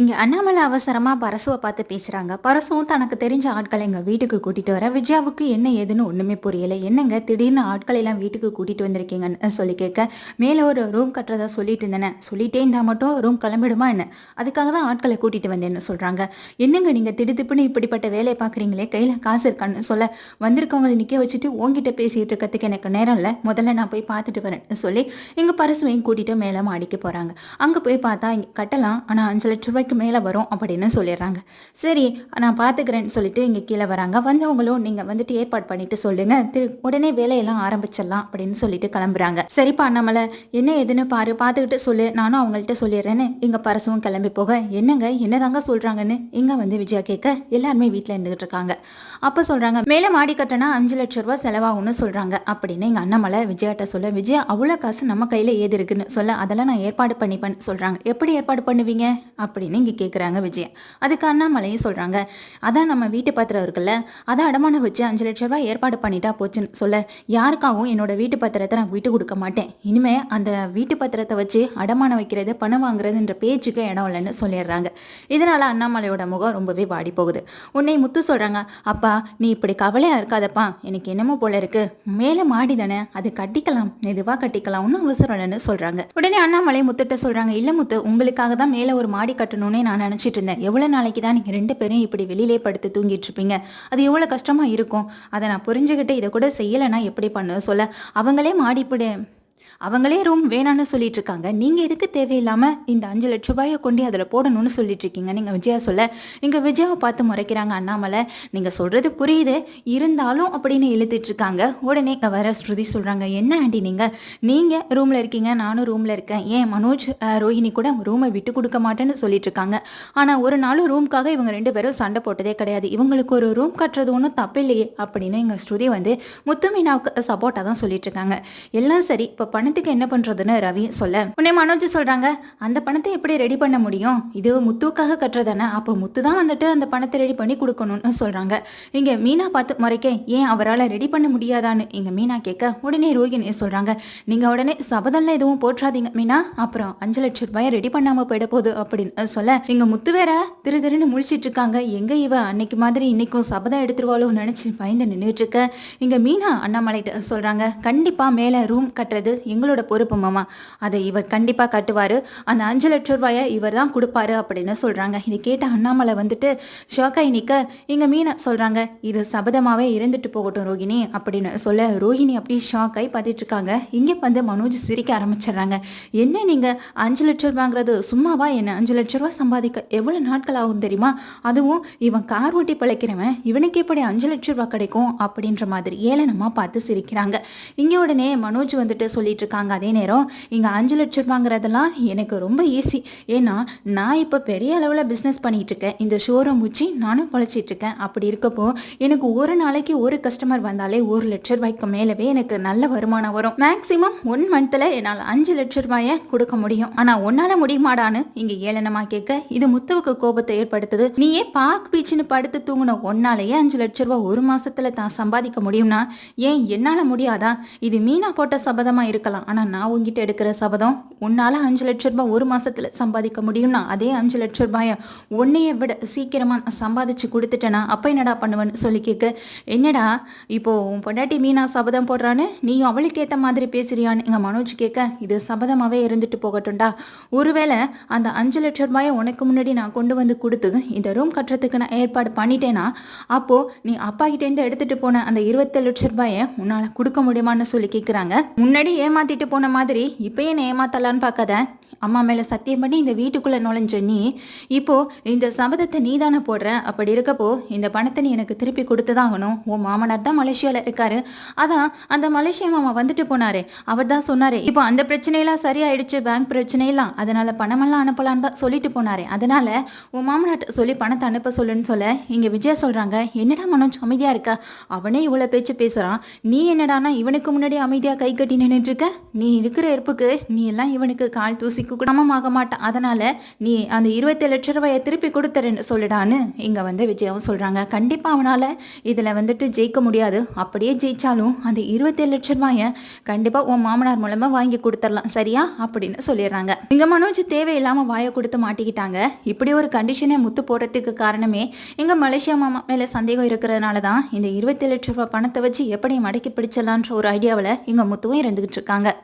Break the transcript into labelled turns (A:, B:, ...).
A: இங்கே அண்ணாமலை அவசரமாக பரசுவை பார்த்து பேசுகிறாங்க பரசுவும் தனக்கு தெரிஞ்ச ஆட்களை எங்கள் வீட்டுக்கு கூட்டிகிட்டு வர. விஜயாவுக்கு என்ன ஏதுன்னு ஒன்றுமே புரியலை. என்னங்க? திடீர்னு ஆட்களை எல்லாம் வீட்டுக்கு கூட்டிகிட்டு வந்திருக்கீங்கன்னு சொல்லி கேட்க மேலே ஒரு ரூம் கட்டுறதா சொல்லிட்டு இருந்தேனே. சொல்லிட்டே இருந்தால் மட்டும் ரூம் கிளம்பிடுமா என்ன? அதுக்காக தான் ஆட்களை கூட்டிகிட்டு வந்தேன்னு சொல்கிறாங்க என்னங்க நீங்கள் திடுதிப்புன்னு இப்படிப்பட்ட வேலையை பார்க்குறீங்களே? கையில் காசு இருக்கான்னு சொல்ல. வந்திருக்கவங்களை நிற்க வச்சுட்டு உங்ககிட்ட பேசிகிட்டு இருக்கிறதுக்கு எனக்கு நேரம் இல்லை. முதல்ல நான் போய் பார்த்துட்டு வரேன்னு சொல்லி எங்கள் பரசுவையும் கூட்டிகிட்டு மேலே மாடிக்கு போகிறாங்க அங்கே போய் பார்த்தா கட்டலாம். ஆனால் அஞ்சு லட்ச ரூபாய்க்கு மேலே வரும் அப்படின்னு சொல்லிடுறாங்க. சரி நான் பார்த்துக்கிறேன்னு சொல்லிட்டு இங்கே கீழே வராங்க. வந்தவங்களும் நீங்கள் வந்துட்டு ஏற்பாடு பண்ணிட்டு சொல்லுங்க. திரு உடனே வேலையெல்லாம் ஆரம்பிச்சிடலாம் அப்படின்னு சொல்லிட்டு கிளம்புறாங்க. சரிப்பா நம்மளை என்ன ஏதுன்னு பாரு பார்த்துக்கிட்டு சொல்லு. நானும் அவங்கள்ட்ட சொல்லிடுறேன்னு இங்கே பரசவும் கிளம்பி போக என்னங்க என்னதாங்க சொல்கிறாங்கன்னு இங்கே வந்து விஜயா கேட்க எல்லாருமே வீட்டில் இருந்துகிட்டு இருக்காங்க. அப்போ சொல்கிறாங்க மேலே மாடி கட்டினா அஞ்சு லட்ச ரூபா செலவாகும்னு சொல்கிறாங்க அப்படின்னு எங்கள் அண்ணாமலை விஜயாட்ட சொல்ல. விஜயா அவ்வளோ காசு நம்ம கையில் ஏது இருக்குன்னு சொல்ல அதெல்லாம் நான் ஏற்பாடு பண்ணிப்பேன் சொல்கிறாங்க எப்படி ஏற்பாடு பண்ணுவீங்க? அப்படின்னு இங்க கேக்குறாங்க விஜய். அதுக்கு அண்ணாமலையும் சொல்றாங்க அதான் நம்ம வீட்டு பத்திரம் இருக்குல்ல அதான் அடமானம் வச்சு அஞ்சு லட்ச ரூபாய் ஏற்பாடு பண்ணிட்டா போச்சுன்னு சொல்ல யாருக்காகவும் என்னோட வீட்டு பத்திரத்தை நான் விட்டு கொடுக்க மாட்டேன். இனிமே அந்த வீட்டு பத்திரத்தை வச்சு அடமானம் வைக்கிறது பணம் வாங்குறதுன்ற பேச்சுக்கு இடம் இல்லைன்னு சொல்லிடுறாங்க. இதனால அண்ணாமலையோட முகம் ரொம்பவே வாடி போகுது உன்னை முத்து சொல்றாங்க அப்பா நீ இப்படி கவலையா இருக்காதப்பா எனக்கு என்னமோ போல இருக்கு. மேல மாடி தானே அது கட்டிக்கலாம் மெதுவா கட்டிக்கலாம் ஒன்றும் அவசரம் இல்லைன்னு சொல்றாங்க. உடனே அண்ணாமலை முத்துட்ட சொல்றாங்க இல்ல முத்து உங்களுக்காக தான் மேல ஒரு மாடி கட்டணும். பண்ணணும்னே நான் நினச்சிட்டு இருந்தேன். எவ்வளோ நாளைக்கு தான் நீங்கள் ரெண்டு பேரும் இப்படி வெளியிலே படுத்து தூங்கிட்டு இருப்பீங்க? அது எவ்வளோ கஷ்டமாக இருக்கும். அதை நான் புரிஞ்சுக்கிட்டு இதை கூட செய்யலைன்னா எப்படி பண்ண சொல்ல அவங்களே மாடிப்பிடு. அவங்களே ரூம் வேணான்னு சொல்லிட்டு இருக்காங்க. நீங்க எதுக்கு தேவையில்லாம இந்த அஞ்சு லட்ச ரூபாயை கொண்டு அதில் போடணும்னு சொல்லிட்டு இருக்கீங்க? நீங்க விஜயா சொல்ல இங்க விஜயாவை பார்த்து முறைக்கிறாங்க அண்ணாமலை. நீங்க சொல்றது புரியுது. இருந்தாலும் அப்படின்னு இழுத்துட்டு இருக்காங்க. உடனே வர ஸ்ருதி சொல்றாங்க என்ன ஆண்டி நீங்க? நீங்க ரூம்ல இருக்கீங்க நானும் ரூம்ல இருக்கேன். ஏன் மனோஜ் ரோஹிணி கூட ரூமை விட்டு கொடுக்க மாட்டேன்னு சொல்லிட்டு இருக்காங்க. ஆனா ஒரு நாளும் ரூம்க்காக இவங்க ரெண்டு பேரும் சண்டை போட்டதே கிடையாது. இவங்களுக்கு ஒரு ரூம் கட்டுறது ஒன்றும் தப்பில்லையே அப்படின்னு எங்க ஸ்ருதி வந்து முத்துமீனாவுக்கு சப்போர்ட்டா தான் சொல்லிட்டு இருக்காங்க. எல்லாம் சரி இப்போ பண்ண பணத்துக்கு என்ன பண்றதுன்னு ரவி சொல்ல உடனே மனோஜ் சொல்றாங்க அந்த பணத்தை எப்படி ரெடி பண்ண முடியும்? இது முத்துக்காக கட்டுறதானே? அப்போ முத்து தான் வந்துட்டு அந்த பணத்தை ரெடி பண்ணி கொடுக்கணும்னு சொல்றாங்க. இங்க மீனா பார்த்து முறைக்க ஏன் அவரால் ரெடி பண்ண முடியாதான்னு? இங்க மீனா கேட்க உடனே ரோகிணி சொல்றாங்க நீங்க உடனே சபதம்லாம் எதுவும் போற்றாதீங்க மீனா. அப்புறம் அஞ்சு லட்சம் ரூபாய் ரெடி பண்ணாம போயிட போகுது அப்படின்னு சொல்ல இங்க முத்து வேற திரு திருன்னு முழிச்சிட்டு இருக்காங்க. எங்க இவ அன்னைக்கு மாதிரி இன்னைக்கும் சபதம் எடுத்துருவாளோ நினைச்சு பயந்து நின்றுட்டு இருக்க. இங்க மீனா அண்ணாமலைட்ட சொல்றாங்க கண்டிப்பா மேல ரூம் கட்டுறது எங்களோட பொறுப்பு மாமா. அதை இவர் கண்டிப்பா கட்டுவாரு. அந்த அஞ்சு லட்சம் ரூபாயை இவர் தான் கொடுப்பாரு அப்படின்னு சொல்றாங்க. இது கேட்ட அண்ணாமலை வந்துட்டு ஷாக்காய் நிக்க இங்க மீனா சொல்றாங்க இது சபதமாவே இருந்துட்டு போகட்டும் ரோகிணி அப்படின்னு சொல்ல ரோஹிணி அப்படியே ஷாக்காய் பார்த்துட்டு இருக்காங்க இங்க வந்து மனோஜ் சிரிக்க ஆரம்பிச்சிடுறாங்க. என்ன நீங்க அஞ்சு லட்சம் ரூபாங்கிறது சும்மாவா? என்ன அஞ்சு லட்ச ரூபாய் சம்பாதிக்க எவ்வளவு நாட்கள் ஆகும் தெரியுமா? அதுவும் இவன் கார் ஓட்டி பழைக்கிறவன் இவனுக்கு எப்படி அஞ்சு லட்ச ரூபா கிடைக்கும்? அப்படின்ற மாதிரி ஏளனமா பார்த்து சிரிக்கிறாங்க. இங்க உடனே மனோஜ் வந்துட்டு சொல்லிட்டு இருக்காங்க அதே நேரம் இங்க அஞ்சு லட்சம் ரூபாங்கிறதெல்லாம் எனக்கு ரொம்ப ஈஸி ஏன்னா நான் இப்போ பெரிய அளவில் பிஸ்னஸ் பண்ணிட்டு இருக்கேன். இந்த ஷோரூம் வச்சு நானும் பொழைச்சிட்டு இருக்கேன். அப்படி இருக்கப்போ எனக்கு ஒரு நாளைக்கு ஒரு கஸ்டமர் வந்தாலே ஒரு லட்ச ரூபாய்க்கு மேலவே எனக்கு நல்ல வருமானம் வரும். மேக்ஸிமம் ஒன் மந்த்தில் என்னால் அஞ்சு லட்ச ரூபாயை கொடுக்க முடியும். ஆனால் உன்னால முடியுமாடான்னு இங்க ஏளனமாக கேட்க இது முத்துவுக்கு கோபத்தை ஏற்படுத்துது. நீயே பார்க் பீச்சுன்னு படுத்து தூங்கின ஒன்னாலேயே அஞ்சு லட்ச ரூபாய் ஒரு மாசத்துல தான் சம்பாதிக்க முடியும்னா ஏன் என்னால முடியாதா? இது மீனா போட்ட சபதமா இருக்கலாம். ஆனா நான் உங்ககிட்ட எடுக்கிற சபதம் உன்னால அஞ்சு லட்ச ரூபாய் ஒரு மாசத்துல சம்பாதிக்க முடியும்னா அதே அஞ்சு லட்ச ரூபாயை உன்னைய விட சீக்கிரமா நான் சம்பாதிச்சு கொடுத்துட்டேனா அப்போ என்னடா பண்ணுவேன்னு சொல்லி கேட்க என்னடா இப்போ உன் பொண்டாட்டி மீனா சபதம் போடுறான்னு நீயும் அவளுக்கு ஏத்த மாதிரி பேசுறியான்னு? எங்க மனோஜ் கேட்க இது சபதமாவே இருந்துட்டு போகட்டும்டா. ஒருவேளை அந்த அஞ்சு லட்ச ரூபாயை உனக்கு முன்னாடி நான் கொண்டு வந்து கொடுத்து இந்த ரூம் கட்டுறதுக்கு நான் ஏற்பாடு பண்ணிட்டேனா? அப்போ நீ அப்பா கிட்டேருந்து இருந்து எடுத்துட்டு போன அந்த இருபத்தேழு லட்ச ரூபாயை உன்னால கொடுக்க முடியுமான்னு சொல்லி கேட்குறாங்க முன்னாடி ஏமாத்திட்டு போன மாதிரி இப்போ என்ன ஏமாத்தலான்னு பார்க்காத. அம்மா மேலே சத்தியம் பண்ணி இந்த வீட்டுக்குள்ளே நுழைஞ்ச நீ இப்போ இந்த சபதத்தை நீ தானே போடுற? அப்படி இருக்கப்போ இந்த பணத்தை நீ எனக்கு திருப்பி கொடுத்துதாகணும் உன் மாமனார் தான் மலேசியாவில் இருக்காரு. அதான் அந்த மலேசியா மாமா வந்துட்டு போனாரே. அவர் தான் சொன்னாரே இப்போ அந்த பிரச்சனையெல்லாம் சரியாயிடுச்சு பேங்க் பிரச்சனையெல்லாம். அதனால பணமெல்லாம் அனுப்பலான்னு தான் சொல்லிட்டு போனாரே. அதனால உன் மாமனார் சொல்லி பணத்தை அனுப்ப சொல்லுன்னு சொல்ல இங்கே விஜயா சொல்கிறாங்க என்னடா மனோஜ் அமைதியாக இருக்கா? அவனே இவ்வளோ பேச்சு பேசுகிறான் நீ என்னடானா இவனுக்கு முன்னாடி அமைதியாக கை கட்டி நின்றுட்டு இருக்க? நீ இருக்கிற இருப்புக்கு நீ எல்லாம் இவனுக்கு கால் தூசி லூசிக்கு கூட சமமாக மாட்டான் அதனால நீ அந்த இருபத்தி லட்ச ரூபாயை திருப்பி கொடுத்துறேன்னு சொல்லிடான்னு இங்க வந்து விஜயாவும் சொல்றாங்க. கண்டிப்பா அவனால இதுல வந்துட்டு ஜெயிக்க முடியாது. அப்படியே ஜெயிச்சாலும் அந்த இருபத்தேழு லட்ச ரூபாயை கண்டிப்பா உன் மாமனார் மூலமா வாங்கி கொடுத்துடலாம். சரியா? அப்படின்னு சொல்லிடுறாங்க. இங்க மனோஜ் தேவையில்லாம வாயை கொடுத்து மாட்டிக்கிட்டாங்க. இப்படி ஒரு கண்டிஷனை முத்து போடுறதுக்கு காரணமே எங்க மலேசியா மாமா மேல சந்தேகம் இருக்கிறதுனால தான் இந்த இருபத்தி லட்ச ரூபாய் பணத்தை வச்சு எப்படி மடக்கி பிடிச்சலான்ற ஒரு ஐடியாவில் இங்கே முத்துவும் இருந்துகிட்டு இருக்காங்க.